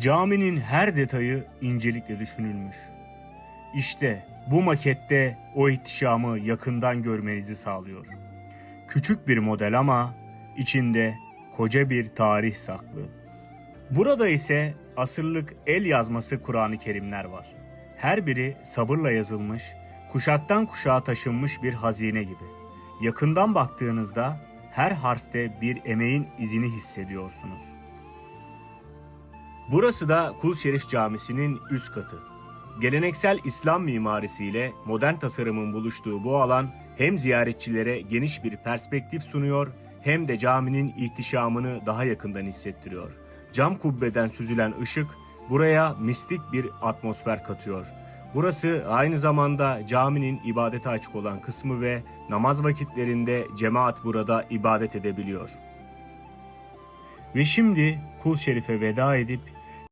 Caminin her detayı incelikle düşünülmüş. İşte bu makette o ihtişamı yakından görmenizi sağlıyor. Küçük bir model ama içinde koca bir tarih saklı. Burada ise asırlık el yazması Kur'an-ı Kerimler var. Her biri sabırla yazılmış, kuşaktan kuşağa taşınmış bir hazine gibi. Yakından baktığınızda her harfte bir emeğin izini hissediyorsunuz. Burası da Kul Şerif Camisi'nin üst katı. Geleneksel İslam mimarisiyle modern tasarımın buluştuğu bu alan hem ziyaretçilere geniş bir perspektif sunuyor hem de caminin ihtişamını daha yakından hissettiriyor. Cam kubbeden süzülen ışık buraya mistik bir atmosfer katıyor. Burası aynı zamanda caminin ibadete açık olan kısmı ve namaz vakitlerinde cemaat burada ibadet edebiliyor. Ve şimdi Kul Şerif'e veda edip